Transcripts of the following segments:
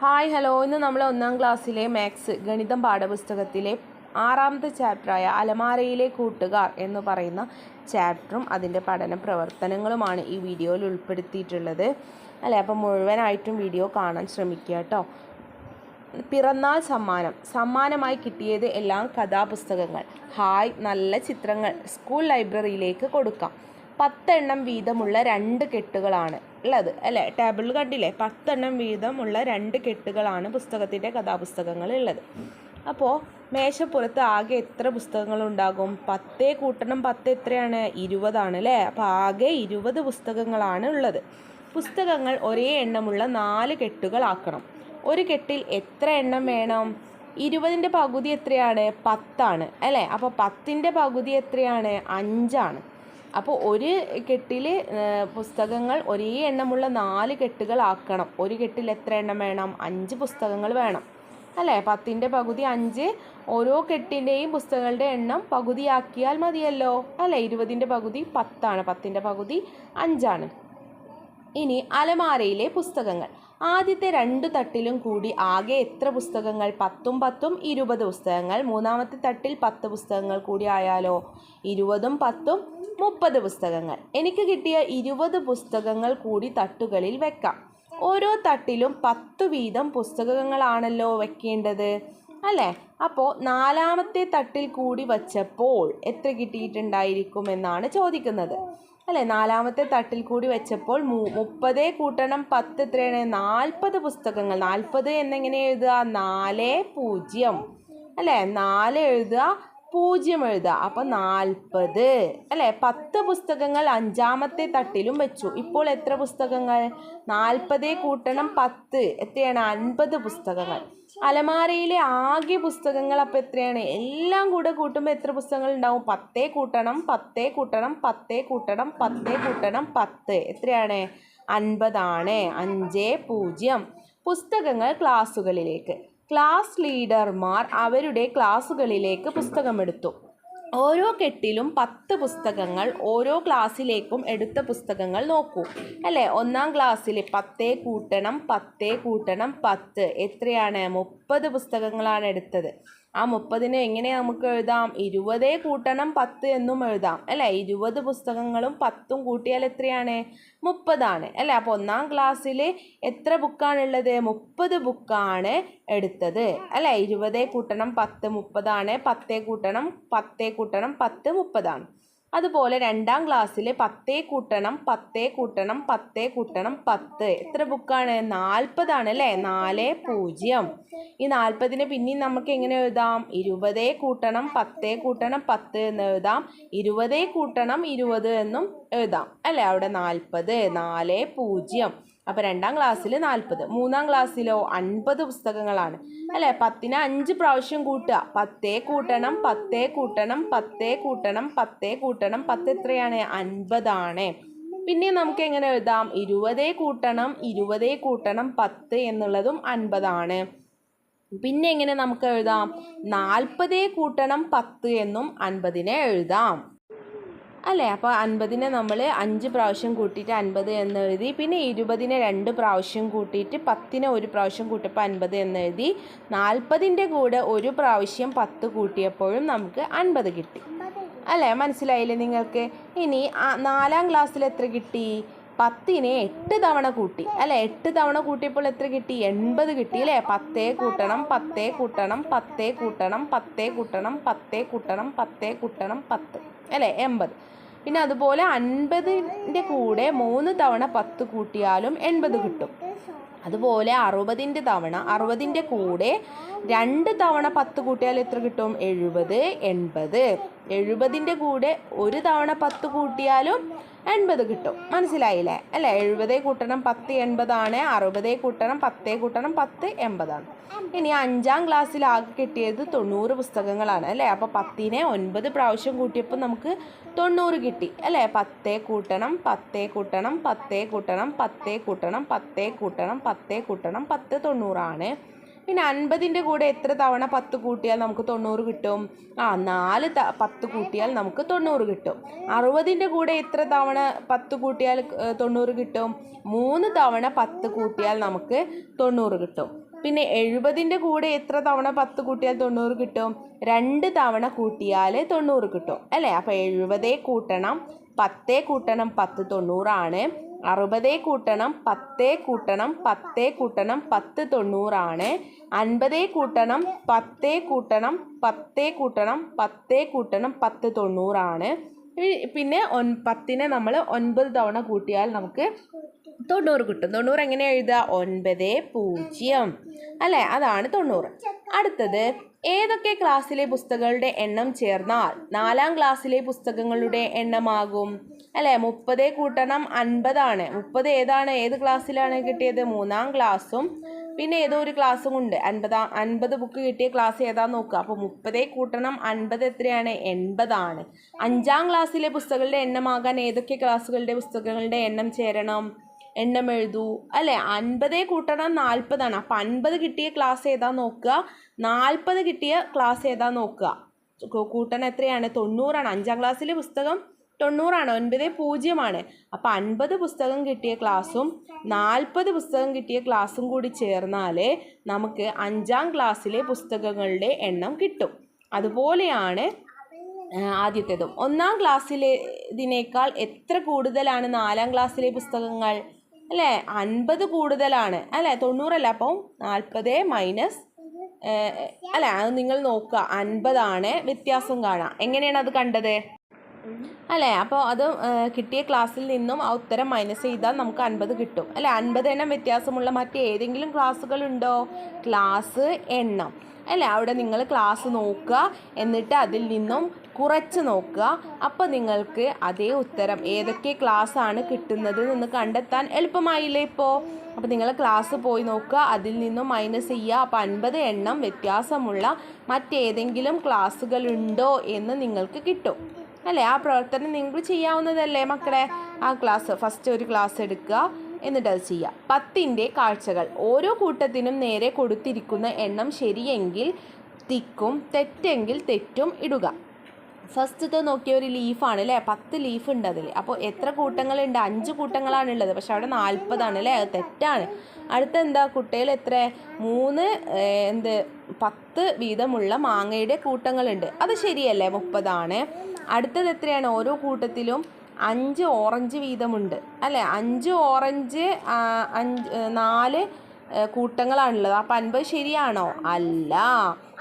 Hi hello ഇന്ന് നമ്മൾ ഒന്നാം ക്ലാസ്സിലെ മാത്സ് ഗണിതം പാഠപുസ്തകത്തിലെ ആറാമത്തെ ചാപ്റ്ററായ അലമാരയിലെ കൂട്ടുകാർ എന്ന് പറയുന്ന ചാപ്റ്ററും അതിന്റെ പഠന പ്രവർത്തനങ്ങളുമാണ് ഈ വീഡിയോയിൽ ഉൾപ്പെടുത്തിയിട്ടുള്ളത്. അല്ലേ? അപ്പം മുഴുവനായിട്ടും വീഡിയോ കാണാൻ ശ്രമിക്കുക കേട്ടോ. പിറന്നാൾ സമ്മാനം. സമ്മാനമായി കിട്ടിയത് എല്ലാം കഥാപുസ്തകങ്ങൾ. ഹായ് നല്ല ചിത്രങ്ങൾ. സ്കൂൾ ലൈബ്രറിയിലേക്ക് കൊടുക്കാം. പത്തെണ്ണം വീതമുള്ള രണ്ട് കെട്ടുകളാണ്. ഉള്ളത് അല്ലേ? ടേബിളിൽ കണ്ടില്ലേ? പത്തെണ്ണം വീതമുള്ള രണ്ട് കെട്ടുകളാണ് പുസ്തകത്തിന്റെ കഥാപുസ്തകങ്ങൾ ഉള്ളത്. അപ്പോൾ മേശപ്പുറത്ത് ആകെ എത്ര പുസ്തകങ്ങൾ ഉണ്ടാകും? പത്തേ കൂട്ടണം പത്ത് എത്രയാണ്? ഇരുപതാണ് അല്ലേ? അപ്പോൾ ആകെ ഇരുപത് പുസ്തകങ്ങളാണ് ഉള്ളത്. പുസ്തകങ്ങൾ ഒരേ എണ്ണമുള്ള നാല് കെട്ടുകളാക്കണം. ഒരു കെട്ടിൽ എത്ര എണ്ണം വേണം? ഇരുപതിന്റെ പകുതി എത്രയാണ്? പത്താണ് അല്ലേ? അപ്പോൾ പത്തിന്റെ പകുതി എത്രയാണ്? അഞ്ചാണ്. അപ്പോൾ ഒരു കെട്ടിൽ പുസ്തകങ്ങൾ ഒരേ എണ്ണമുള്ള നാല് കെട്ടുകളാക്കണം. ഒരു കെട്ടിൽ എത്ര എണ്ണം വേണം? അഞ്ച് പുസ്തകങ്ങൾ വേണം. അല്ലേ? പത്തിന്റെ പകുതി അഞ്ച് ഓരോ കെട്ടിന്റെയും പുസ്തകങ്ങളുടെ എണ്ണം പകുതിയാക്കിയാൽ മതിയല്ലോ. അല്ലേ? ഇരുപതിന്റെ പകുതി പത്താണ്. പത്തിന്റെ പകുതി അഞ്ചാണ്. ഇനി അലമാരയിലെ പുസ്തകങ്ങൾ. ആദ്യത്തെ രണ്ട് തട്ടിലും കൂടി ആകെ എത്ര പുസ്തകങ്ങൾ? പത്തും പത്തും ഇരുപത് പുസ്തകങ്ങൾ. മൂന്നാമത്തെ തട്ടിൽ പത്ത് പുസ്തകങ്ങൾ കൂടി ആയാലോ? ഇരുപതും പത്തും മുപ്പത് പുസ്തകങ്ങൾ. എനിക്ക് കിട്ടിയ ഇരുപത് പുസ്തകങ്ങൾ കൂടി തട്ടുകളിൽ വെക്കാം. ഓരോ തട്ടിലും പത്ത് വീതം പുസ്തകങ്ങളാണല്ലോ വെക്കേണ്ടത് അല്ലേ? അപ്പോൾ നാലാമത്തെ തട്ടിൽ കൂടി വച്ചപ്പോൾ എത്ര കിട്ടിയിട്ടുണ്ടായിരിക്കും എന്നാണ് ചോദിക്കുന്നത്. അല്ലേ? നാലാമത്തെ തട്ടിൽ കൂടി വെച്ചപ്പോൾ മു മുപ്പതേ കൂട്ടണം പത്ത് എത്രയാണ്? നാൽപ്പത് പുസ്തകങ്ങൾ. നാൽപ്പത് എന്നെങ്ങനെ എഴുതുക? നാല് പൂജ്യം. അല്ലേ? നാല് എഴുതുക പൂജ്യം എഴുതുക. അപ്പോൾ നാൽപ്പത്. അല്ലേ? പത്ത് പുസ്തകങ്ങൾ അഞ്ചാമത്തെ തട്ടിലും വെച്ചു. ഇപ്പോൾ എത്ര പുസ്തകങ്ങൾ? നാൽപ്പതേ കൂട്ടണം പത്ത്. എത്രയാണ്? അൻപത് പുസ്തകങ്ങൾ. അലമാരയിലെ ആകെ പുസ്തകങ്ങൾ അപ്പോൾ എത്രയാണ്? എല്ലാം കൂടെ കൂട്ടുമ്പോൾ എത്ര പുസ്തകങ്ങൾ ഉണ്ടാവും? പത്തേ കൂട്ടണം പത്തേ കൂട്ടണം പത്തേ കൂട്ടണം പത്തേ കൂട്ടണം പത്ത്. എത്രയാണ്? അൻപതാണ്. അഞ്ച് പൂജ്യം. പുസ്തകങ്ങൾ ക്ലാസ്സുകളിലേക്ക്. ക്ലാസ് ലീഡർമാർ അവരുടെ ക്ലാസ്സുകളിലേക്ക് പുസ്തകമെടുത്തു. ഓരോ കെട്ടിലും പത്ത് പുസ്തകങ്ങൾ ഓരോ ക്ലാസ്സിലേക്കും എടുത്ത പുസ്തകങ്ങൾ നോക്കൂ. അല്ലേ? ഒന്നാം ക്ലാസ്സിൽ പത്തേ കൂട്ടണം പത്തേ കൂട്ടണം പത്ത്. എത്രയാണ്? മുപ്പത് പുസ്തകങ്ങളാണ് എടുത്തത്. ആ മുപ്പതിന് എങ്ങനെ നമുക്ക് എഴുതാം? ഇരുപതേ കൂട്ടണം പത്ത് എന്നും എഴുതാം അല്ലേ? ഇരുപത് പുസ്തകങ്ങളും പത്തും കൂട്ടിയാൽ എത്രയാണ്? മുപ്പതാണ് അല്ലേ? അപ്പോൾ ഒന്നാം ക്ലാസ്സിൽ എത്ര ബുക്കാണുള്ളത്? മുപ്പത് ബുക്കാണ് എടുത്തത് അല്ലേ? ഇരുപതേ കൂട്ടണം പത്ത് മുപ്പതാണ് പത്തേ കൂട്ടണം പത്തേ കൂട്ടണം പത്ത് മുപ്പതാണ്. അതുപോലെ രണ്ടാം ക്ലാസ്സിൽ പത്തേ കൂട്ടണം പത്തേ കൂട്ടണം പത്തേ കൂട്ടണം പത്ത്. എത്ര ബുക്കാണ്? നാൽപ്പതാണ് അല്ലേ നാല് പൂജ്യം. ഈ നാൽപ്പതിന് പിന്നെയും നമുക്ക് എങ്ങനെ എഴുതാം? ഇരുപതേ കൂട്ടണം പത്തേ കൂട്ടണം പത്ത് എന്ന് എഴുതാം. ഇരുപതേ കൂട്ടണം ഇരുപത് എന്നും എഴുതാം. അല്ലേ? അവിടെ നാൽപ്പത് നാല് പൂജ്യം. അപ്പോൾ രണ്ടാം ക്ലാസ്സിൽ നാൽപ്പത് മൂന്നാം ക്ലാസ്സിലോ അൻപത് പുസ്തകങ്ങളാണ്. അല്ലേ? പത്തിന് അഞ്ച് പ്രാവശ്യം കൂട്ടുക. പത്തേ കൂട്ടണം പത്തേ കൂട്ടണം പത്തേ കൂട്ടണം പത്തേ കൂട്ടണം. പത്ത് എത്രയാണ്? അൻപതാണ്. പിന്നെ നമുക്ക് എങ്ങനെ എഴുതാം? ഇരുപതേ കൂട്ടണം ഇരുപതേ കൂട്ടണം പത്ത് എന്നുള്ളതും അൻപതാണ്. പിന്നെ എങ്ങനെ നമുക്ക് എഴുതാം? നാൽപ്പതേ കൂട്ടണം പത്ത് എന്നും അൻപതിനെ എഴുതാം. അല്ലേ? അപ്പോൾ അൻപതിനെ നമ്മൾ അഞ്ച് പ്രാവശ്യം കൂട്ടിയിട്ട് അൻപത് എന്ന് എഴുതി പിന്നെ ഇരുപതിനെ രണ്ട് പ്രാവശ്യം കൂട്ടിയിട്ട് പത്തിനെ ഒരു പ്രാവശ്യം കൂട്ടിയപ്പോൾ അൻപത് എന്ന് എഴുതി നാൽപ്പതിന്റെ കൂടെ ഒരു പ്രാവശ്യം പത്ത് കൂട്ടിയപ്പോഴും നമുക്ക് അൻപത് കിട്ടി. അല്ലേ? മനസ്സിലായില്ലേ നിങ്ങൾക്ക്? ഇനി നാലാം ക്ലാസ്സിൽ എത്ര കിട്ടി? പത്തിനെ എട്ട് തവണ കൂട്ടി. അല്ലെ? എട്ട് തവണ കൂട്ടിയപ്പോൾ എത്ര കിട്ടി? എൺപത് കിട്ടി അല്ലേ? പത്തേ കൂട്ടണം പത്തേ കൂട്ടണം പത്തേ കൂട്ടണം പത്തേ കൂട്ടണം പത്തേ കൂട്ടണം പത്തേ കൂട്ടണം പത്ത്. അല്ലേ? എൺപത്. പിന്നെ അതുപോലെ അൻപതിന്റെ കൂടെ മൂന്ന് തവണ പത്ത് കൂട്ടിയാലും എൺപത് കിട്ടും. അതുപോലെ അറുപതിന്റെ തവണ അറുപതിന്റെ കൂടെ രണ്ട് തവണ പത്ത് കൂട്ടിയാൽ എത്ര കിട്ടും? എഴുപത് എൺപത്. എഴുപതിന്റെ കൂടെ ഒരു തവണ പത്ത് കൂട്ടിയാലും എൺപത് കിട്ടും. മനസ്സിലായില്ലേ? അല്ലേ? എഴുപതേ കൂട്ടണം പത്ത് എൺപതാണ്. അറുപതേ കൂട്ടണം പത്തേ കൂട്ടണം പത്ത് എൺപതാണ്. ഇനി അഞ്ചാം ക്ലാസ്സിൽ ആകെ കിട്ടിയത് തൊണ്ണൂറ് പുസ്തകങ്ങളാണ് അല്ലേ? അപ്പോൾ പത്തിനെ ഒൻപത് പ്രാവശ്യം കൂട്ടിയപ്പോൾ നമുക്ക് തൊണ്ണൂറ് കിട്ടി അല്ലേ? പത്തേ കൂട്ടണം പത്തേ കൂട്ടണം പത്തേ കൂട്ടണം പത്തേ കൂട്ടണം പത്തേ കൂട്ടണം പത്തേ കൂട്ടണം പത്ത് തൊണ്ണൂറാണ്. പിന്നെ അൻപതിന്റെ കൂടെ എത്ര തവണ പത്ത് കൂട്ടിയാൽ നമുക്ക് തൊണ്ണൂറ് കിട്ടും? ആ നാല് ത പത്ത് കൂട്ടിയാൽ നമുക്ക് തൊണ്ണൂറ് കിട്ടും. അറുപതിന്റെ കൂടെ എത്ര തവണ പത്ത് കൂട്ടിയാൽ തൊണ്ണൂറ് കിട്ടും? മൂന്ന് തവണ പത്ത് കൂട്ടിയാൽ നമുക്ക് തൊണ്ണൂറ് കിട്ടും. പിന്നെ എഴുപതിന്റെ കൂടെ എത്ര തവണ പത്ത് കൂട്ടിയാൽ തൊണ്ണൂറ് കിട്ടും? രണ്ട് തവണ കൂട്ടിയാൽ തൊണ്ണൂറ് കിട്ടും. അല്ലേ? അപ്പോൾ എഴുപതേ കൂട്ടണം പത്തേ കൂട്ടണം പത്ത് തൊണ്ണൂറാണ്. അറുപതേ കൂട്ടണം പത്തേ കൂട്ടണം പത്തേ കൂട്ടണം പത്ത് തൊണ്ണൂറാണ്. അൻപതേ കൂട്ടണം പത്തേ കൂട്ടണം പത്തേ കൂട്ടണം പത്തേ കൂട്ടണം പത്ത് തൊണ്ണൂറാണ്. പിന്നെ ഒൻ പത്തിനെ നമ്മൾ ഒൻപത് തവണ കൂട്ടിയാൽ നമുക്ക് തൊണ്ണൂറ് കിട്ടും. തൊണ്ണൂറ് എങ്ങനെ എഴുതുക? ഒൻപത് പൂജ്യം. അല്ലേ? അതാണ് തൊണ്ണൂറ്. അടുത്തത്. ഏതൊക്കെ ക്ലാസ്സിലെ പുസ്തകങ്ങളുടെ എണ്ണം ചേർന്നാൽ നാലാം ക്ലാസ്സിലെ പുസ്തകങ്ങളുടെ എണ്ണമാകും? അല്ലേ? മുപ്പത് കൂട്ടണം അൻപതാണ്. മുപ്പത് ഏതാണ്? ഏത് ക്ലാസ്സിലാണ് കിട്ടിയത്? മൂന്നാം ക്ലാസ്സും പിന്നെ ഏതോ ഒരു ക്ലാസ്സും ഉണ്ട്. അൻപതാ അൻപത് ബുക്ക് കിട്ടിയ ക്ലാസ് ഏതാന്ന് നോക്കുക അപ്പോൾ മുപ്പതേ കൂട്ടണം അൻപത് എത്രയാണ്? എൺപതാണ്. അഞ്ചാം ക്ലാസ്സിലെ പുസ്തകങ്ങളുടെ എണ്ണമാകാൻ ഏതൊക്കെ ക്ലാസ്സുകളുടെ പുസ്തകങ്ങളുടെ എണ്ണം ചേരണം? എണ്ണം എഴുതൂ അല്ലേ? അൻപതേ കൂട്ടണം നാൽപ്പതാണ്. അപ്പം അൻപത് കിട്ടിയ ക്ലാസ് ഏതാ നോക്കുക? നാൽപ്പത് കിട്ടിയ ക്ലാസ് ഏതാ നോക്കുക? കൂട്ടണം എത്രയാണ്? തൊണ്ണൂറാണ്. അഞ്ചാം ക്ലാസ്സിലെ പുസ്തകം തൊണ്ണൂറാണ്. ഒൻപത് പൂജ്യമാണ്. അപ്പോൾ അൻപത് പുസ്തകം കിട്ടിയ ക്ലാസ്സും നാൽപ്പത് പുസ്തകം കിട്ടിയ ക്ലാസ്സും കൂടി ചേർന്നാലേ നമുക്ക് അഞ്ചാം ക്ലാസ്സിലെ പുസ്തകങ്ങളുടെ എണ്ണം കിട്ടും. അതുപോലെയാണ് ആദ്യത്തേതും. ഒന്നാം ക്ലാസ്സിലെ ഇതിനേക്കാൾ എത്ര കൂടുതലാണ് നാലാം ക്ലാസ്സിലെ പുസ്തകങ്ങൾ? അല്ലേ? അൻപത് കൂടുതലാണ്. അല്ലേ? തൊണ്ണൂറല്ല. അപ്പം നാൽപ്പത് മൈനസ് അല്ല അത് നിങ്ങൾ നോക്കുക. അൻപതാണ് വ്യത്യാസം കാണാം. എങ്ങനെയാണ് അത് കണ്ടത്? അല്ലേ? അപ്പോൾ അത് കിട്ടിയ ക്ലാസ്സിൽ നിന്നും ആ ഉത്തരം മൈനസ് ചെയ്താൽ നമുക്ക് അൻപത് കിട്ടും. അല്ലേ? അൻപത് എണ്ണം വ്യത്യാസമുള്ള മറ്റേതെങ്കിലും ക്ലാസ്സുകളുണ്ടോ ക്ലാസ് എണ്ണം. അല്ലേ? അവിടെ നിങ്ങൾ ക്ലാസ് നോക്കുക. എന്നിട്ട് അതിൽ നിന്നും കുറച്ച് നോക്കുക. അപ്പോൾ നിങ്ങൾക്ക് അതേ ഉത്തരം. ഏതൊക്കെ ക്ലാസ് ആണ് കിട്ടുന്നത് എന്ന് കണ്ടെത്താൻ എളുപ്പമായില്ലേ ഇപ്പോൾ അപ്പോൾ നിങ്ങൾ ക്ലാസ് പോയി നോക്കുക. അതിൽ നിന്നും മൈനസ് ചെയ്യുക. അപ്പോൾ അൻപത് എണ്ണം വ്യത്യാസമുള്ള മറ്റേതെങ്കിലും ക്ലാസ്സുകളുണ്ടോ എന്ന് നിങ്ങൾക്ക് കിട്ടും. അല്ലേ? ആ പ്രവർത്തനം നിങ്ങൾ ചെയ്യാവുന്നതല്ലേ മക്കളെ? ആ ക്ലാസ് ഫസ്റ്റ് ഒരു ക്ലാസ് എടുക്കുക. എന്നിട്ട് അത് ചെയ്യുക. പത്തിന്റെ കാഴ്ചകൾ. ഓരോ കൂട്ടത്തിനും നേരെ കൊടുത്തിരിക്കുന്ന എണ്ണം ശരിയെങ്കിൽ തിക്കും തെറ്റെങ്കിൽ തെറ്റും ഇടുക. ഫസ്റ്റത്തെ നോക്കിയ ഒരു ലീഫാണ് അല്ലേ പത്ത് ലീഫ് ഉണ്ട് അതിൽ. അപ്പോൾ എത്ര കൂട്ടങ്ങളുണ്ട്? അഞ്ച് കൂട്ടങ്ങളാണ് ഉള്ളത് പക്ഷെ അവിടെ നാൽപ്പതാണ് അല്ലേ? അത് തെറ്റാണ്. അടുത്ത എന്താ? കുട്ടികൾ എത്ര മൂന്ന് എന്ത്? പത്ത് വീതമുള്ള മാങ്ങയുടെ കൂട്ടങ്ങളുണ്ട്. അത് ശരിയല്ലേ? മുപ്പതാണ്. അടുത്തത് എത്രയാണ്? ഓരോ കൂട്ടത്തിലും അഞ്ച് ഓറഞ്ച് വീതമുണ്ട്. അല്ലേ? അഞ്ച് ഓറഞ്ച് അഞ്ച് നാല് കൂട്ടങ്ങളാണുള്ളത്. അപ്പം അൻപത് ശരിയാണോ? അല്ല.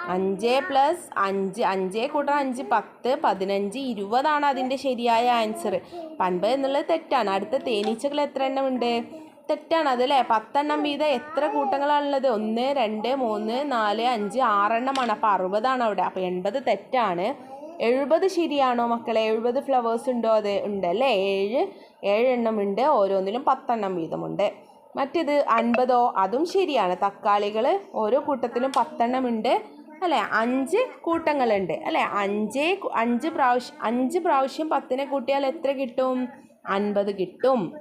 അഞ്ച് പ്ലസ് അഞ്ച്. അഞ്ച് കൂട്ടം അഞ്ച് പത്ത് പതിനഞ്ച് ഇരുപതാണ് അതിന്റെ ശരിയായ ആൻസർ. അപ്പം അൻപത് എന്നുള്ളത് തെറ്റാണ്. അടുത്ത തേനീച്ചകൾ എത്ര എണ്ണം ഉണ്ട്? തെറ്റാണ് അതല്ലേ പത്തെണ്ണം വീതം എത്ര കൂട്ടങ്ങളാണുള്ളത്? ഒന്ന് രണ്ട് മൂന്ന് നാല് അഞ്ച് ആറെണ്ണമാണ്. അപ്പോൾ അറുപതാണ് അവിടെ. അപ്പോൾ എൺപത് തെറ്റാണ്. എഴുപത് ശരിയാണോ മക്കളെ? എഴുപത് ഫ്ലവേഴ്സ് ഉണ്ടോ അത്? ഉണ്ട് അല്ലേ? ഏഴ് ഏഴെണ്ണം ഉണ്ട്. ഓരോന്നിലും പത്തെണ്ണം വീതമുണ്ട്. മറ്റേത് അൻപതോ അതും ശരിയാണ്. തക്കാളികൾ ഓരോ കൂട്ടത്തിലും പത്തെണ്ണം ഉണ്ട് അല്ലേ? അഞ്ച് കൂട്ടങ്ങളുണ്ട് അല്ലേ? അഞ്ച് അഞ്ച് പ്രാവശ്യം അഞ്ച് പ്രാവശ്യം പത്തിനെ കൂട്ടിയാൽ എത്ര കിട്ടും? അൻപത് കിട്ടും.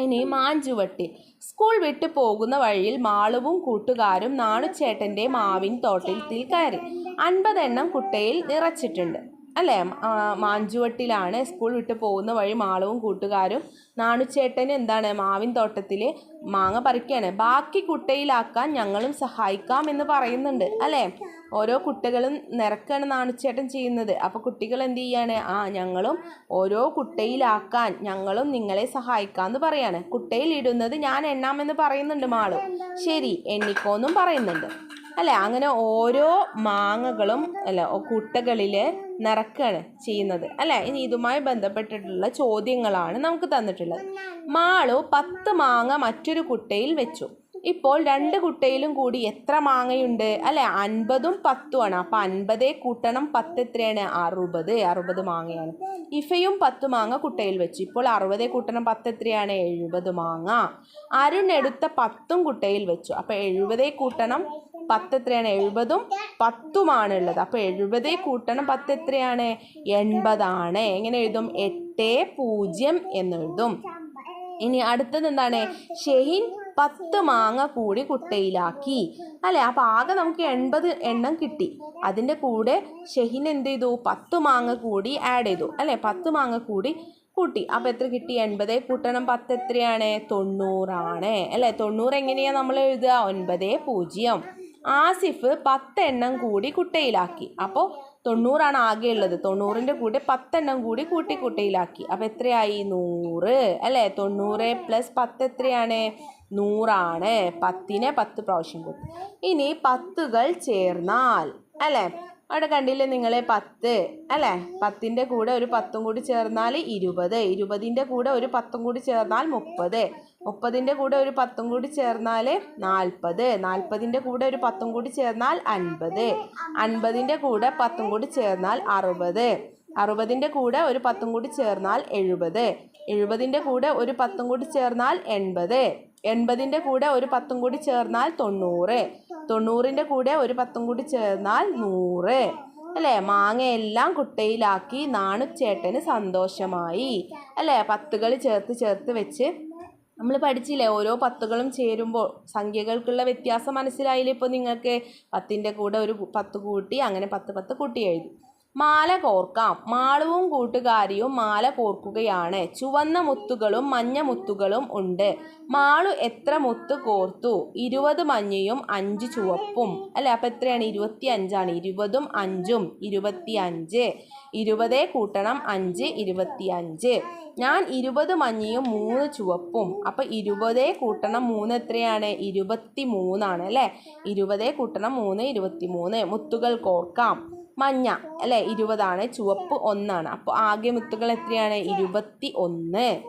ഇനി മാഞ്ചുവട്ടി. സ്കൂൾ വിട്ട് പോകുന്ന വഴിയിൽ മാളുവും കൂട്ടുകാരും നാണുച്ചേട്ടന്റെ മാവിൻ തോട്ടത്തിൽ കയറി. അൻപതെണ്ണം കുട്ടയിൽ നിറച്ചിട്ടുണ്ട്. അല്ലേ? മാഞ്ചുവട്ടിലാണ് സ്കൂൾ വിട്ട് പോകുന്ന വഴി മാളവും കൂട്ടുകാരും. നാണുച്ചേട്ടൻ എന്താണ്? മാവിൻ തോട്ടത്തിൽ മാങ്ങ പറിക്കുകയാണ് ബാക്കി കുട്ടയിലാക്കാൻ ഞങ്ങളും സഹായിക്കാം എന്ന് പറയുന്നുണ്ട്. അല്ലേ? ഓരോ കുട്ടികളും നിറക്കാണ് നാണുച്ചേട്ടൻ ചെയ്യുന്നത്. അപ്പോൾ കുട്ടികൾ എന്ത് ചെയ്യാണ്? ആ ഞങ്ങളും ഓരോ കുട്ടയിലാക്കാൻ ഞങ്ങളും നിങ്ങളെ സഹായിക്കാം എന്ന് പറയാണ്. കുട്ടയിൽ ഇടുന്നത് ഞാൻ എണ്ണാമെന്ന് പറയുന്നുണ്ട് മാളും. ശരി എണ്ണിക്കോന്നും പറയുന്നുണ്ട്. അല്ലേ? അങ്ങനെ ഓരോ മാങ്ങകളും അല്ല കുട്ടകളിൽ നിറക്കാണ് ചെയ്യുന്നത്. അല്ലേ? ഇനി ഇതുമായി ബന്ധപ്പെട്ടിട്ടുള്ള ചോദ്യങ്ങളാണ് നമുക്ക് തന്നിട്ടുള്ളത്. മാളു പത്ത് മാങ്ങ മറ്റൊരു കുട്ടയിൽ വെച്ചു. ഇപ്പോൾ രണ്ട് കുട്ടയിലും കൂടി എത്ര മാങ്ങയുണ്ട്? അല്ലെ? അൻപതും പത്തുമാണ്. അപ്പം അൻപതേ കൂട്ടണം പത്ത് എത്രയാണ്? അറുപത്. അറുപത് മാങ്ങയാണ്. ഇഫയും പത്ത് മാങ്ങ കുട്ടയിൽ വെച്ചു. ഇപ്പോൾ അറുപതേ കൂട്ടണം പത്ത് എത്രയാണ്? എഴുപത് മാങ്ങ. അരുൺ എടുത്ത പത്തും കുട്ടയിൽ വെച്ചു. അപ്പം എഴുപതേ കൂട്ടണം പത്ത് എത്രയാണ്? എഴുപതും പത്തുമാണ് ഉള്ളത്. അപ്പോൾ എഴുപതേ കൂട്ടണം പത്ത് എത്രയാണ്? എൺപതാണ്. എങ്ങനെ എഴുതും? എട്ട് പൂജ്യം എന്ന് എഴുതും. ഇനി അടുത്തത് എന്താണ്? ഷെഹിൻ പത്ത് മാങ്ങ കൂടി കുട്ടയിലാക്കി. അല്ലേ? അപ്പോൾ ആകെ നമുക്ക് എൺപത് എണ്ണം കിട്ടി. അതിന്റെ കൂടെ ഷെഹിൻ എന്ത് ചെയ്തു? പത്ത് മാങ്ങ കൂടി ആഡ് ചെയ്തു. അല്ലേ? പത്ത് മാങ്ങ കൂടി കൂട്ടി. അപ്പോൾ എത്ര കിട്ടി? എൺപത്. കൂട്ടണം പത്ത് എത്രയാണ്? തൊണ്ണൂറാണ്. അല്ലേ? തൊണ്ണൂറ് എങ്ങനെയാണ് നമ്മൾ എഴുതുക? ഒൻപത് പൂജ്യം. ആസിഫ് പത്ത് എണ്ണം കൂടി കുട്ടയിലാക്കി. അപ്പോൾ തൊണ്ണൂറാണ് ആകെ ഉള്ളത് തൊണ്ണൂറിന്റെ കൂടെ പത്തെണ്ണം കൂടി കൂട്ടി കുട്ടയിലാക്കി. അപ്പോൾ എത്രയായി? നൂറ്. അല്ലേ? തൊണ്ണൂറ് പ്ലസ് പത്ത് എത്രയാണ്? നൂറാണ്. പത്തിനെ പത്ത് പ്രാവശ്യം കൂട്ടി. ഇനി പത്തുകൾ ചേർന്നാൽ അല്ലേ? അവിടെ കണ്ടില്ലേ നിങ്ങളെ പത്ത് അല്ലേ? പത്തിന്റെ കൂടെ ഒരു പത്തും കൂടി ചേർന്നാൽ ഇരുപത് ഇരുപതിന്റെ കൂടെ ഒരു പത്തും കൂടി ചേർന്നാൽ മുപ്പത് മുപ്പതിന്റെ കൂടെ ഒരു പത്തും കൂടി ചേർന്നാൽ നാൽപ്പത് നാൽപ്പതിന്റെ കൂടെ ഒരു പത്തും കൂടി ചേർന്നാൽ അൻപത് അൻപതിന്റെ കൂടെ പത്തും കൂടി ചേർന്നാൽ അറുപത് അറുപതിന്റെ കൂടെ ഒരു പത്തും കൂടി ചേർന്നാൽ എഴുപത് എഴുപതിന്റെ കൂടെ ഒരു പത്തും കൂടി ചേർന്നാൽ എൺപത് എൺപതിന്റെ കൂടെ ഒരു പത്തും കൂടി ചേർന്നാൽ തൊണ്ണൂറ്. തൊണ്ണൂറിന്റെ കൂടെ ഒരു പത്തും കൂടി ചേർന്നാൽ നൂറ്. അല്ലേ? മാങ്ങയെല്ലാം കുട്ടയിലാക്കി നാണുച്ചേട്ടന് സന്തോഷമായി. അല്ലേ? പത്തുകൾ ചേർത്ത് ചേർത്ത് വെച്ച്. നമ്മൾ പഠിച്ചില്ലേ? ഓരോ പത്തുകളും ചേരുമ്പോൾ സംഖ്യകൾക്കുള്ള വ്യത്യാസം മനസ്സിലായില്ലേ? ഇപ്പോൾ നിങ്ങൾക്ക് പത്തിന്റെ കൂടെ ഒരു പത്ത് കൂട്ടി അങ്ങനെ പത്ത് പത്ത് കൂട്ടി എഴുതി. മാല കോർക്കാം. മാളവും കൂട്ടുകാരിയും മാല കോർക്കുകയാണ്. ചുവന്ന മുത്തുകളും മഞ്ഞ മുത്തുകളും ഉണ്ട്. മാളു എത്ര മുത്ത് കോർത്തു? ഇരുപത് മഞ്ഞയും അഞ്ച് ചുവപ്പും. അല്ലേ? അപ്പം എത്രയാണ്? ഇരുപത്തി അഞ്ചാണ് ഇരുപതും അഞ്ചും ഇരുപത്തി അഞ്ച് ഇരുപതേ കൂട്ടണം അഞ്ച് ഇരുപത്തി അഞ്ച് ഞാൻ ഇരുപത് മഞ്ഞയും മൂന്ന് ചുവപ്പും. അപ്പം ഇരുപതേ കൂട്ടണം മൂന്ന് എത്രയാണ്? ഇരുപത്തി മൂന്നാണ് അല്ലേ? ഇരുപതേ കൂട്ടണം മൂന്ന് ഇരുപത്തി മൂന്ന് മുത്തുകൾ കോർക്കാം. മഞ്ഞ അല്ലേ? ഇരുപതാണ്. ചുവപ്പ് ഒന്നാണ്. അപ്പോൾ ആകെ മുത്തുകൾ എത്രയാണ്? ഇരുപത്തി ഒന്ന്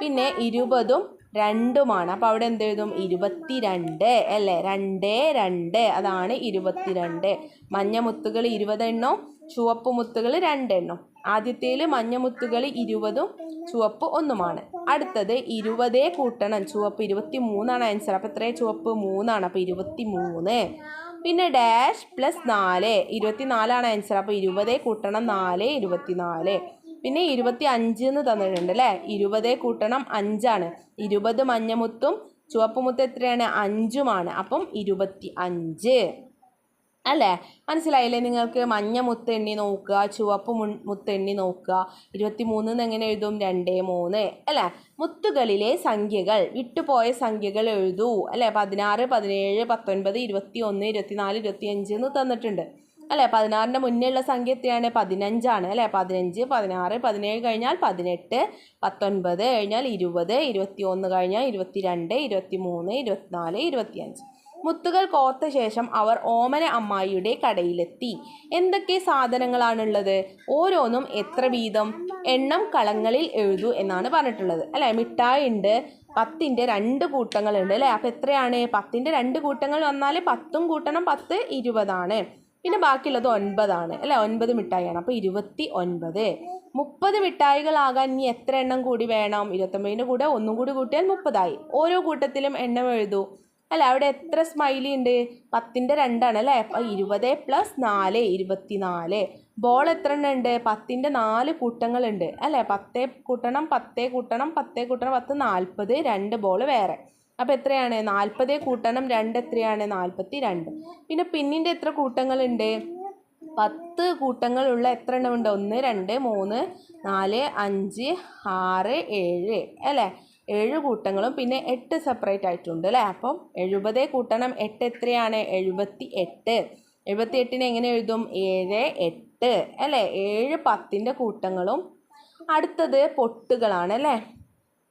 പിന്നെ ഇരുപതും രണ്ടുമാണ്. അപ്പോൾ അവിടെ എന്ത് എഴുതും? ഇരുപത്തിരണ്ട് അല്ലേ? രണ്ട് രണ്ട്. അതാണ് ഇരുപത്തിരണ്ട്. മഞ്ഞ മുത്തുകൾ ഇരുപതെണ്ണം ചുവപ്പ് മുത്തുകൾ രണ്ടെണ്ണം ആദ്യത്തേൽ മഞ്ഞ മുത്തുകൾ ഇരുപതും ചുവപ്പ് ഒന്നുമാണ്. അടുത്തത് ഇരുപതേ കൂട്ടണം. ചുവപ്പ് ഇരുപത്തി മൂന്നാണ് ആൻസർ. അപ്പോൾ എത്രയാണ് ചുവപ്പ് മൂന്നാണ്. അപ്പോൾ ഇരുപത്തി മൂന്ന് പിന്നെ ഡാഷ് പ്ലസ് നാല്. ഇരുപത്തി നാലാണ് ആൻസർ. അപ്പോൾ ഇരുപതേ കൂട്ടണം നാല് ഇരുപത്തി നാല് പിന്നെ ഇരുപത്തി അഞ്ച് എന്ന് തന്നിട്ടുണ്ട് അല്ലേ? ഇരുപതേ കൂട്ടണം അഞ്ചാണ്. ഇരുപത് മഞ്ഞമുത്തും ചുവപ്പ് മുത്ത് എത്രയാണ്? അഞ്ചുമാണ്. അപ്പം ഇരുപത്തി അഞ്ച് അല്ലേ? മനസ്സിലായില്ലേ? നിങ്ങൾക്ക് മഞ്ഞ മുത്ത് എണ്ണി നോക്കുക ചുവപ്പ് മുൻ മുത്ത് എണ്ണി നോക്കുക. ഇരുപത്തി മൂന്ന് എങ്ങനെ എഴുതും? രണ്ട് മൂന്ന്. അല്ലേ? മുത്തുകളിലെ സംഖ്യകൾ. വിട്ടുപോയ സംഖ്യകൾ എഴുതൂ. അല്ലേ? പതിനാറ് പതിനേഴ് പത്തൊൻപത് ഇരുപത്തി ഒന്ന് ഇരുപത്തിനാല് ഇരുപത്തി അഞ്ച് എന്ന് തന്നിട്ടുണ്ട്. അല്ലേ? പതിനാറിന്റെ മുന്നേ ഉള്ള സംഖ്യ എത്രയാണ്? പതിനഞ്ചാണ്. അല്ലേ? പതിനഞ്ച് പതിനാറ് പതിനേഴ് കഴിഞ്ഞാൽ പതിനെട്ട് പത്തൊൻപത് കഴിഞ്ഞാൽ ഇരുപത് ഇരുപത്തി ഒന്ന് കഴിഞ്ഞാൽ ഇരുപത്തി രണ്ട് ഇരുപത്തി മൂന്ന് ഇരുപത്തിനാല് ഇരുപത്തിയഞ്ച്. മുത്തുകൾ കോർത്ത ശേഷം അവർ ഓമന അമ്മായിയുടെ കടയിലെത്തി. എന്തൊക്കെ സാധനങ്ങളാണുള്ളത്? ഓരോന്നും എത്ര വീതം? എണ്ണം കളങ്ങളിൽ എഴുതൂ എന്നാണ് പറഞ്ഞിട്ടുള്ളത്. അല്ലേ? മിഠായി ഉണ്ട് പത്തിന്റെ രണ്ട് കൂട്ടങ്ങളുണ്ട് അല്ലേ? അപ്പോൾ എത്രയാണ്? പത്തിന്റെ രണ്ട് കൂട്ടങ്ങൾ വന്നാൽ പത്തും കൂട്ടണം പത്ത് ഇരുപതാണ്. പിന്നെ ബാക്കിയുള്ളത് ഒൻപതാണ് അല്ലേ? ഒൻപത് മിഠായിയാണ്. അപ്പോൾ ഇരുപത്തി ഒൻപത് മുപ്പത് മിഠായികളാകാൻ ഇനി എത്ര എണ്ണം കൂടി വേണം? ഇരുപത്തൊമ്പതിന്റെ കൂടെ ഒന്നും കൂടി കൂട്ടിയാൽ മുപ്പതായി. ഓരോ കൂട്ടത്തിലും എണ്ണം എഴുതൂ. അല്ല? അവിടെ എത്ര സ്മൈലി ഉണ്ട്? പത്തിന്റെ രണ്ടാണ് അല്ലേ? അപ്പം ഇരുപത് പ്ലസ് നാല് ഇരുപത്തിനാല്. ബോൾ എത്ര എണ്ണം ഉണ്ട്? പത്തിന്റെ നാല് കൂട്ടങ്ങളുണ്ട് അല്ലേ? പത്തേ കൂട്ടണം പത്തേ കൂട്ടണം പത്തേ കൂട്ടണം പത്ത് നാൽപ്പത് രണ്ട് ബോൾ വേറെ. അപ്പോൾ എത്രയാണ്? നാൽപ്പത് കൂട്ടണം രണ്ട് എത്രയാണ്? നാൽപ്പത്തി രണ്ട് പിന്നെ പിന്നിന്റെ എത്ര കൂട്ടങ്ങളുണ്ട് പത്ത് കൂട്ടങ്ങളുള്ള എത്ര എണ്ണമുണ്ട് ഒന്ന് രണ്ട് മൂന്ന് നാല് അഞ്ച് ആറ് ഏഴ് അല്ലേ? ഏഴ് കൂട്ടങ്ങളും പിന്നെ എട്ട് സെപ്പറേറ്റ് ആയിട്ടുണ്ട് അല്ലേ? അപ്പം എഴുപത് കൂട്ടണം എട്ട് എത്രയാണ്? എഴുപത്തി എട്ട് എഴുപത്തി എട്ടിനെ എങ്ങനെ എഴുതും? ഏഴ് എട്ട്. അല്ലേ? ഏഴ് പത്തിന്റെ കൂട്ടങ്ങളും അടുത്തത് പൊട്ടുകളാണ് അല്ലേ?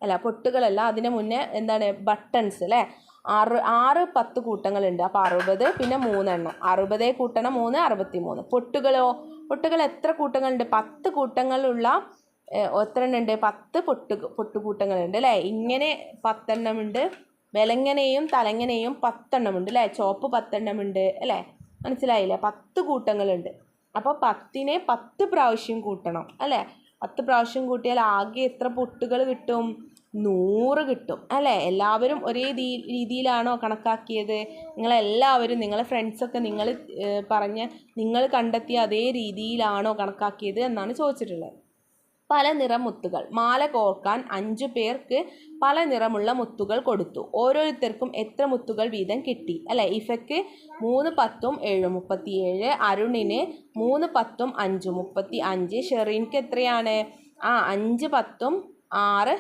അല്ല പൊട്ടുകളല്ല. അതിന് മുന്നേ എന്താണ്? ബട്ടൺസ് അല്ലേ? ആറ് ആറ് പത്ത് കൂട്ടങ്ങളുണ്ട്. അപ്പോൾ അറുപത് പിന്നെ മൂന്നെണ്ണം. അറുപതേ കൂട്ടണം മൂന്ന് അറുപത്തി മൂന്ന് പൊട്ടുകളോ? പൊട്ടുകൾ എത്ര കൂട്ടങ്ങളുണ്ട്? പത്ത് കൂട്ടങ്ങളുള്ള ഏഹ്, എത്ര എണ്ണം ഉണ്ട് പത്ത് പൊട്ട് പൊട്ടുകൂട്ടങ്ങളുണ്ട് അല്ലേ ഇങ്ങനെ പത്തെണ്ണമുണ്ട്. വിലങ്ങനെയും തലങ്ങനെയും പത്തെണ്ണമുണ്ട് അല്ലേ ചോപ്പ് പത്തെണ്ണമുണ്ട് അല്ലേ മനസ്സിലായില്ലേ? പത്ത് കൂട്ടങ്ങളുണ്ട്. അപ്പോൾ പത്തിനെ പത്ത് പ്രാവശ്യം കൂട്ടണം അല്ലേ? പത്ത് പ്രാവശ്യം കൂട്ടിയാൽ ആകെ എത്ര പൊട്ടുകൾ കിട്ടും? നൂറ് കിട്ടും അല്ലേ? എല്ലാവരും ഒരേ രീതിയിലാണോ കണക്കാക്കിയത്? നിങ്ങളെല്ലാവരും നിങ്ങളെ ഫ്രണ്ട്സൊക്കെ നിങ്ങൾ പറഞ്ഞ് നിങ്ങൾ കണ്ടെത്തിയ അതേ രീതിയിലാണോ കണക്കാക്കിയത് എന്നാണ് ചോദിച്ചിട്ടുള്ളത്. പല നിറം മുത്തുകൾ. മാല കോർക്കാൻ അഞ്ചു പേർക്ക് പല നിറമുള്ള മുത്തുകൾ കൊടുത്തു. ഓരോരുത്തർക്കും എത്ര മുത്തുകൾ വീതം കിട്ടി? അല്ലെ? ഇഫയ്ക്ക് മൂന്ന് പത്തും ഏഴ് മുപ്പത്തിയേഴ് അരുണിന് മൂന്ന് പത്തും അഞ്ച് മുപ്പത്തി അഞ്ച് ഷെറീൻക്ക് എത്രയാണ്? ആ അഞ്ച് പത്തും ആറ്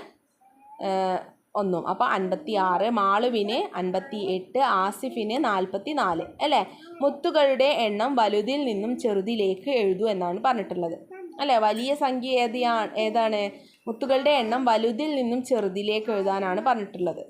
ഒന്നും. അപ്പോൾ അൻപത്തി ആറ് മാളുവിന് അൻപത്തി എട്ട് ആസിഫിന് നാൽപ്പത്തി നാല് അല്ലേ? മുത്തുകളുടെ എണ്ണം വലുതിൽ നിന്നും ചെറുതിലേക്ക് എഴുതൂ എന്നാണ് പറഞ്ഞിട്ടുള്ളത്. അല്ലേ? വലിയ സംഖ്യ ഏതിയാ ഏതാണ്? മുത്തുകളുടെ എണ്ണം വലുതിൽ നിന്നും ചെറുതിലേക്ക് എഴുതാനാണ് പറഞ്ഞിട്ടുള്ളത്.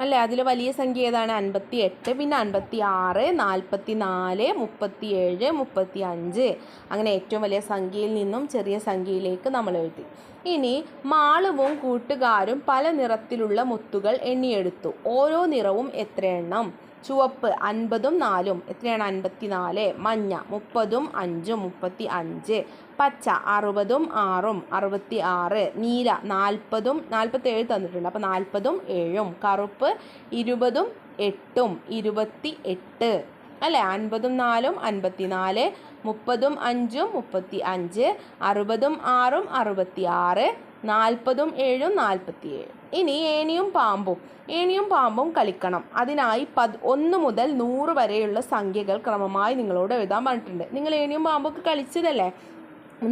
അല്ലേ? അതിൽ വലിയ സംഖ്യ ഏതാണ്? അൻപത്തി എട്ട് പിന്നെ അൻപത്തി ആറ് നാൽപ്പത്തി നാല് മുപ്പത്തി ഏഴ് മുപ്പത്തി അഞ്ച് അങ്ങനെ ഏറ്റവും വലിയ സംഖ്യയിൽ നിന്നും ചെറിയ സംഖ്യയിലേക്ക് നമ്മൾ എഴുതി. ഇനി മാളുവും കൂട്ടുകാരും പല നിറത്തിലുള്ള മുത്തുകൾ എണ്ണിയെടുത്തു. ഓരോ നിറവും എത്ര എണ്ണം? ചുവപ്പ് അൻപതും നാലും എത്രയാണ് അൻപത്തി നാല് മഞ്ഞ മുപ്പതും അഞ്ചും മുപ്പത്തി അഞ്ച് പച്ച അറുപതും ആറും അറുപത്തി ആറ് നീല നാൽപ്പതും നാൽപ്പത്തേഴ് തന്നിട്ടുണ്ട്. അപ്പോൾ നാൽപ്പതും ഏഴും. കറുപ്പ് ഇരുപതും എട്ടും ഇരുപത്തി എട്ട് അല്ലേ? അൻപതും നാലും അൻപത്തി നാല് മുപ്പതും അഞ്ചും മുപ്പത്തി അഞ്ച് അറുപതും ആറും അറുപത്തി ആറ് നാൽപ്പതും ഏഴും നാൽപ്പത്തി ഏഴ് ഇനി ഏണിയും പാമ്പും. ഏണിയും പാമ്പും കളിക്കണം. അതിനായി പത് ഒന്ന് മുതൽ നൂറ് വരെയുള്ള സംഖ്യകൾ ക്രമമായി നിങ്ങളോട് എഴുതാൻ പറഞ്ഞിട്ടുണ്ട്. നിങ്ങൾ ഏണിയും പാമ്പൊക്കെ കളിച്ചതല്ലേ?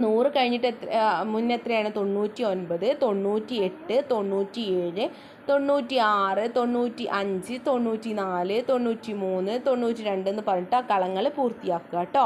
നൂറ് കഴിഞ്ഞിട്ട് എത്ര മുന്നെത്രയാണ് തൊണ്ണൂറ്റി ഒൻപത് തൊണ്ണൂറ്റി എട്ട് തൊണ്ണൂറ്റി ഏഴ് തൊണ്ണൂറ്റി ആറ് തൊണ്ണൂറ്റി അഞ്ച് തൊണ്ണൂറ്റി നാല് തൊണ്ണൂറ്റി മൂന്ന് തൊണ്ണൂറ്റി രണ്ട് എന്ന് പറഞ്ഞിട്ട് ആ കളങ്ങൾ പൂർത്തിയാക്കുക കേട്ടോ.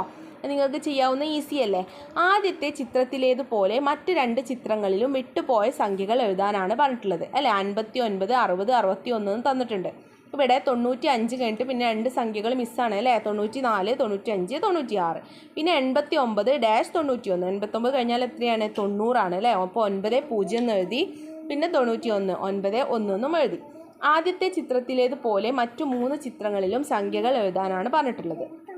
നിങ്ങൾക്ക് ചെയ്യാവുന്ന ഈസി അല്ലേ? ആദ്യത്തെ ചിത്രത്തിലേതുപോലെ മറ്റ് രണ്ട് ചിത്രങ്ങളിലും വിട്ടുപോയ സംഖ്യകൾ എഴുതാനാണ് പറഞ്ഞിട്ടുള്ളത്. അല്ലേ? അൻപത്തി ഒൻപത് അറുപത് അറുപത്തി ഒന്ന് തന്നിട്ടുണ്ട്. ഇവിടെ തൊണ്ണൂറ്റി അഞ്ച് കഴിഞ്ഞിട്ട് പിന്നെ രണ്ട് സംഖ്യകൾ മിസ്സാണ് അല്ലേ? തൊണ്ണൂറ്റി നാല് തൊണ്ണൂറ്റി അഞ്ച് തൊണ്ണൂറ്റി ആറ് പിന്നെ എൺപത്തി ഒമ്പത് ഡാഷ് തൊണ്ണൂറ്റി ഒന്ന് എൺപത്തൊമ്പത് കഴിഞ്ഞാൽ എത്രയാണ്? തൊണ്ണൂറാണ്. അല്ലേ? അപ്പോൾ ഒൻപത് പൂജ്യം എന്ന് എഴുതി പിന്നെ തൊണ്ണൂറ്റി ഒന്ന് ഒൻപത് ഒന്ന് എന്നും എഴുതി. ആദ്യത്തെ ചിത്രത്തിലേതുപോലെ മറ്റു മൂന്ന് ചിത്രങ്ങളിലും സംഖ്യകൾ എഴുതാനാണ് പറഞ്ഞിട്ടുള്ളത്.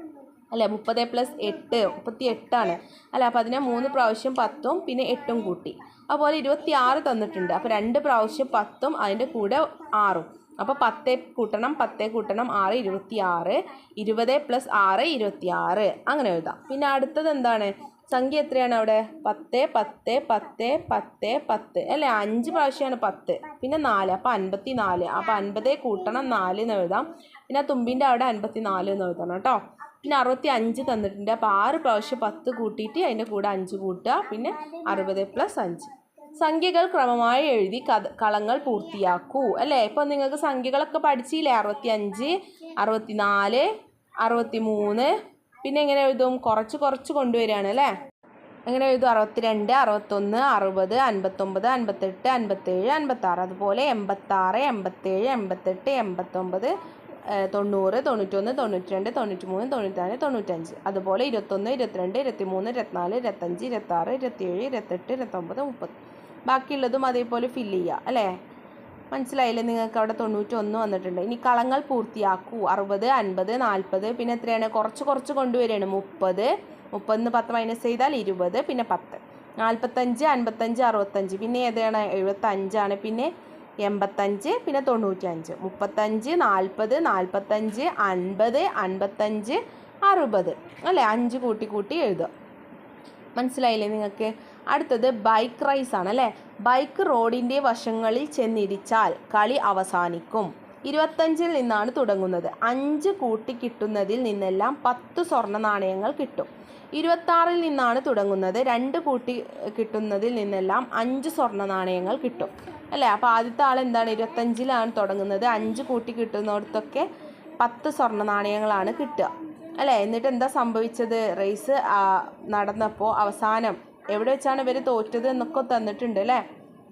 അല്ലേ? മുപ്പത് പ്ലസ് എട്ട് മുപ്പത്തി എട്ടാണ് അല്ല? അപ്പോൾ അതിനെ മൂന്ന് പ്രാവശ്യം പത്തും പിന്നെ എട്ടും കൂട്ടി. അതുപോലെ ഇരുപത്തി ആറ് തന്നിട്ടുണ്ട്. അപ്പോൾ രണ്ട് പ്രാവശ്യം പത്തും അതിന്റെ കൂടെ ആറും. അപ്പോൾ പത്തേ കൂട്ടണം പത്തേ കൂട്ടണം ആറ് ഇരുപത്തി ആറ് ഇരുപത് പ്ലസ് ആറ് ഇരുപത്തി ആറ് അങ്ങനെ എഴുതാം. പിന്നെ അടുത്തത് എന്താണ്? സംഖ്യ എത്രയാണ് അവിടെ? പത്ത് പത്ത് പത്ത് പത്ത് പത്ത്. അല്ലേ? അഞ്ച് പ്രാവശ്യമാണ് പത്ത്. പിന്നെ നാല്. അപ്പോൾ അൻപത്തി നാല് അപ്പോൾ അൻപത് കൂട്ടണം നാല് എന്ന് എഴുതാം. പിന്നെ തുമ്പിന്റെ അവിടെ അൻപത്തി നാല് എന്ന് എഴുതണം കേട്ടോ. പിന്നെ അറുപത്തി അഞ്ച് തന്നിട്ടുണ്ട്. അപ്പോൾ ആറ് പ്രാവശ്യം പത്ത് കൂട്ടിയിട്ട് അതിന്റെ കൂടെ അഞ്ച് കൂട്ടുക. പിന്നെ അറുപത് പ്ലസ് അഞ്ച്. സംഖ്യകൾ ക്രമമായി എഴുതി കഥ കളങ്ങൾ പൂർത്തിയാക്കൂ. അല്ലേ? ഇപ്പോൾ നിങ്ങൾക്ക് സംഖ്യകളൊക്കെ പഠിച്ചില്ലേ? അറുപത്തി അഞ്ച് അറുപത്തി നാല് അറുപത്തി മൂന്ന് പിന്നെ എങ്ങനെ എഴുതും? കുറച്ച് കുറച്ച് കൊണ്ടുവരികയാണ് അല്ലേ? അങ്ങനെ എഴുതും? അറുപത്തിരണ്ട് അറുപത്തൊന്ന് അറുപത് അൻപത്തൊമ്പത് അൻപത്തെട്ട് അൻപത്തേഴ് അൻപത്താറ്. അതുപോലെ എൺപത്താറ് എൺപത്തേഴ് എൺപത്തെട്ട് എൺപത്തൊമ്പത് തൊണ്ണൂറ് തൊണ്ണൂറ്റൊന്ന് തൊണ്ണൂറ്റി രണ്ട് തൊണ്ണൂറ്റി മൂന്ന് തൊണ്ണൂറ്റിനാല് തൊണ്ണൂറ്റഞ്ച്. അതുപോലെ ഇരുപത്തൊന്ന് ഇരുപത്തിരണ്ട് ഇരുപത്തിമൂന്ന് ഇരുപത്തിനാല് ഇരുപത്തഞ്ച് ഇരുപത്താറ് ഇരുപത്തിയേഴ് ഇരുപത്തെട്ട് ഇരുപത്തൊമ്പത് മുപ്പത്. ബാക്കിയുള്ളതും അതേപോലെ ഫില്ല് ചെയ്യുക അല്ലേ? മനസ്സിലായില്ലേ നിങ്ങൾക്ക് അവിടെ തൊണ്ണൂറ്റി ഒന്ന് വന്നിട്ടുണ്ട്. ഇനി കളങ്ങൾ പൂർത്തിയാക്കൂ. അറുപത് അൻപത് നാൽപ്പത് പിന്നെ എത്രയാണ്? കുറച്ച് കുറച്ച് കൊണ്ടുവരികയാണ്. മുപ്പത് മുപ്പതിന് പത്ത് മൈനസ് ചെയ്താൽ ഇരുപത് പിന്നെ പത്ത്. നാൽപ്പത്തഞ്ച് അൻപത്തഞ്ച് അറുപത്തഞ്ച്. പിന്നെ ഏതാണ്? എഴുപത്തഞ്ചാണ്. പിന്നെ എൺപത്തഞ്ച് പിന്നെ തൊണ്ണൂറ്റഞ്ച് മുപ്പത്തഞ്ച് നാൽപ്പത് നാൽപ്പത്തഞ്ച് അൻപത് അൻപത്തഞ്ച് അറുപത്. അല്ലേ? അഞ്ച് കൂട്ടി കൂട്ടി എഴുതുക. മനസ്സിലായില്ലേ നിങ്ങൾക്ക്? അടുത്തത് ബൈക്ക് റൈസ് ആണ് അല്ലേ? ബൈക്ക് റോഡിന്റെ വശങ്ങളിൽ ചെന്നിടിച്ചാൽ കളി അവസാനിക്കും. ഇരുപത്തഞ്ചിൽ നിന്നാണ് തുടങ്ങുന്നത്. അഞ്ച് കൂട്ടി കിട്ടുന്നതിൽ നിന്നെല്ലാം പത്ത് സ്വർണ നാണയങ്ങൾ കിട്ടും. ഇരുപത്താറിൽ നിന്നാണ് തുടങ്ങുന്നത്. രണ്ട് കൂട്ടി കിട്ടുന്നതിൽ നിന്നെല്ലാം അഞ്ച് സ്വർണ നാണയങ്ങൾ കിട്ടും. അല്ലേ? അപ്പോൾ ആദ്യത്തെ ആൾ എന്താണ്? ഇരുപത്തഞ്ചിലാണ് തുടങ്ങുന്നത്. അഞ്ച് കൂട്ടി കിട്ടുന്നിടത്തൊക്കെ പത്ത് സ്വർണ നാണയങ്ങളാണ് കിട്ടുക. അല്ലേ? എന്നിട്ട് എന്താ സംഭവിച്ചത്? റേസ് നടന്നപ്പോൾ അവസാനം എവിടെ വെച്ചാണ് ഇവർ തോറ്റത് എന്നൊക്കെ തന്നിട്ടുണ്ട് അല്ലേ?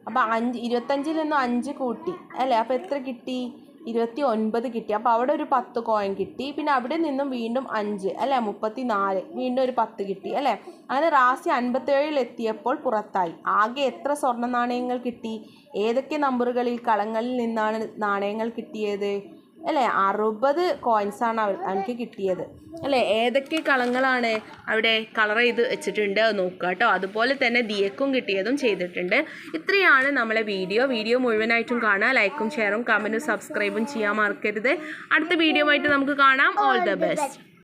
അപ്പോൾ അഞ്ച് ഇരുപത്തഞ്ചിൽ നിന്നും അഞ്ച് കൂട്ടി. അല്ലേ? അപ്പോൾ എത്ര കിട്ടി? ഇരുപത്തി ഒൻപത് കിട്ടി. അപ്പോൾ അവിടെ ഒരു പത്ത് കോയിൻ കിട്ടി. പിന്നെ അവിടെ നിന്നും വീണ്ടും അഞ്ച് അല്ലേ? മുപ്പത്തി നാല് വീണ്ടും ഒരു പത്ത് കിട്ടി അല്ലേ? അങ്ങനെ റാസി അൻപത്തേഴിൽ എത്തിയപ്പോൾ പുറത്തായി. ആകെ എത്ര സ്വർണ നാണയങ്ങൾ കിട്ടി? ഏതൊക്കെ നമ്പറുകളിൽ കളങ്ങളിൽ നിന്നാണ് നാണയങ്ങൾ കിട്ടിയത്? അല്ലേ? അറുപത് കോയിൻസാണ് അവ എനിക്ക് കിട്ടിയത്. അല്ലേ? ഏതൊക്കെ കളങ്ങളാണ് അവിടെ കളർ ചെയ്ത് വെച്ചിട്ടുണ്ട് നോക്കുക കേട്ടോ. അതുപോലെ തന്നെ ദിയക്കും കിട്ടിയതും ചെയ്തിട്ടുണ്ട്. ഇത്രയാണ് നമ്മളെ വീഡിയോ വീഡിയോ മുഴുവനായിട്ടും കാണുക. ലൈക്കും ഷെയറും കമന്റും സബ്സ്ക്രൈബും ചെയ്യാൻ മറക്കരുത്. അടുത്ത വീഡിയോ ആയിട്ട് നമുക്ക് കാണാം. All the best